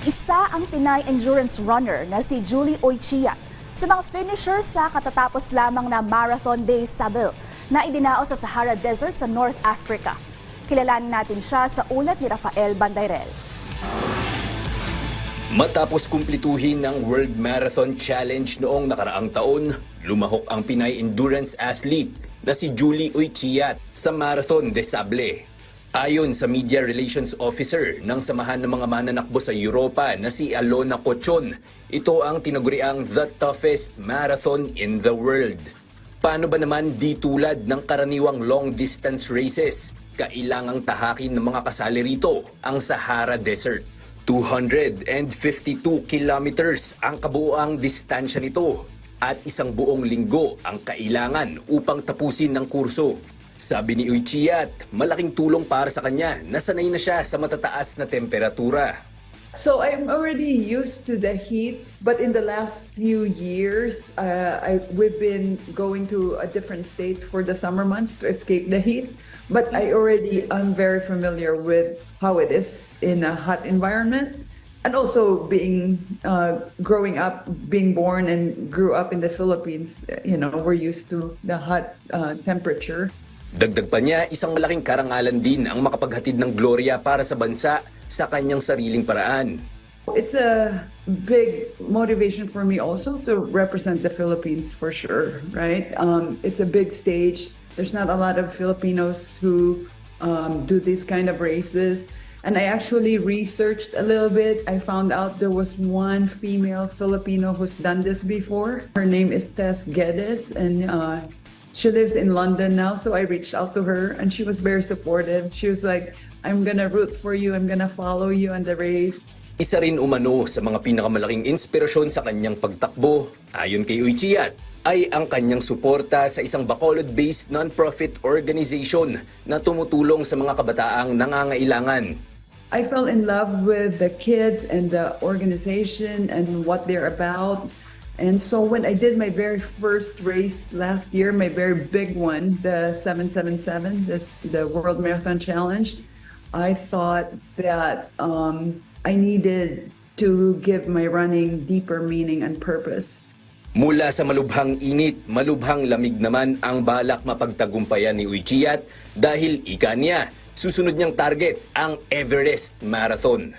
Isa ang Pinay endurance runner na si Julie Oichia sa mga finisher sa katatapos lamang na Marathon Day Sabil na idinao sa Sahara Desert sa North Africa. Kilalanin natin siya sa ulat ni Rafael Bandayrel. Matapos kumplituhin ng World Marathon Challenge noong nakaraang taon, lumahok ang Pinay endurance athlete na si Julie Oichiat sa Marathon de Sable. Ayon sa Media Relations Officer ng Samahan ng mga Mananakbo sa Europa na si Alona Cochon, ito ang tinaguriang the toughest marathon in the world. Paano ba naman di tulad ng karaniwang long distance races, kailangang tahakin ng mga kasali rito ang Sahara Desert. 252 kilometers ang kabuoang distansya nito at isang buong linggo ang kailangan upang tapusin ng kurso. Sabi ni Uchiat, malaking tulong para sa kanya na sanay na siya sa matataas na temperatura. So I'm already used to the heat, but in the last few years, uh, I, we've been going to a different state for the summer months to escape the heat. But I already am very familiar with how it is in a hot environment, and also being uh, growing up, being born and grew up in the Philippines. You know, we're used to the hot uh, temperature. Dagdag pa niya, isang malaking karangalan din ang makapaghatid ng gloria para sa bansa sa kanyang sariling paraan. It's a big motivation for me also to represent the Philippines for sure, right? Um, it's a big stage. There's not a lot of Filipinos who um, do these kind of races. And I actually researched a little bit. I found out there was one female Filipino who's done this before. Her name is Tess Geddes, and uh, she lives in London now. So I reached out to her, and she was very supportive. She was like, I'm gonna root for you. I'm gonna follow you on the race. Isa rin umano sa mga pinakamalaking inspirasyon sa kanyang pagtakbo, ayon kay Uchiat, ay ang kanyang suporta sa isang Bacolod-based non-profit organization na tumutulong sa mga kabataang nangangailangan. I fell in love with the kids and the organization and what they're about. And so when I did my very first race last year, my very big one, the 777, this the World Marathon Challenge, I thought that um, I needed to give my running deeper meaning and purpose. Mula sa malubhang init, malubhang lamig naman ang balak mapagtagumpayan ni Uchiat dahil ika niya, susunod niyang target ang Everest Marathon.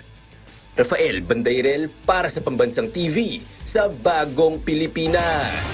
Rafael Bandairel para sa Pambansang TV sa Bagong Pilipinas.